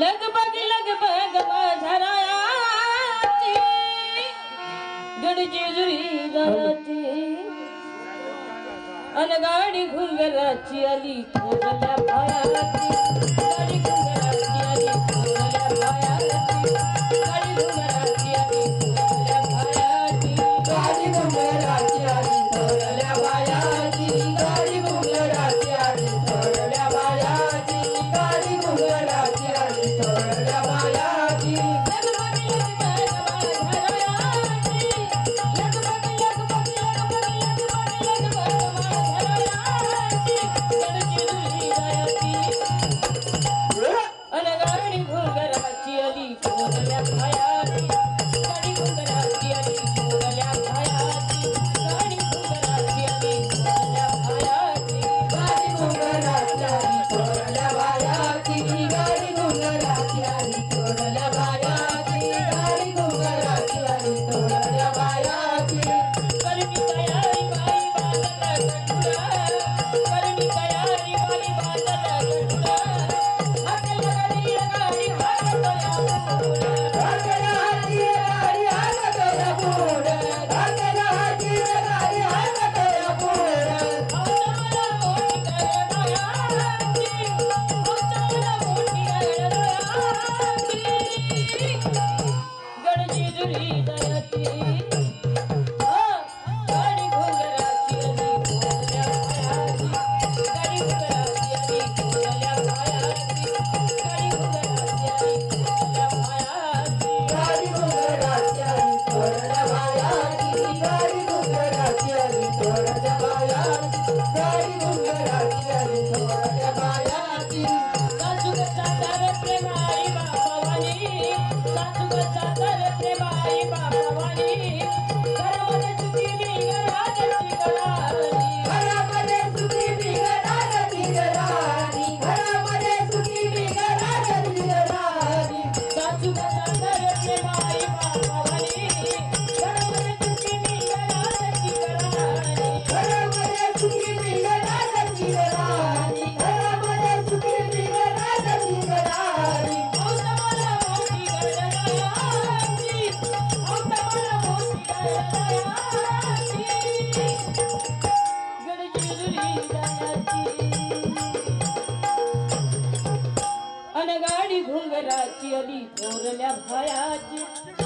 लगभग लगभग झरायाची गडची जुरी जाते अन गाडी घुंगराची आली थोडल्या पायाची गरबाची आली पोरल्या खाया Música भयाची अली भोरल्या भयाची.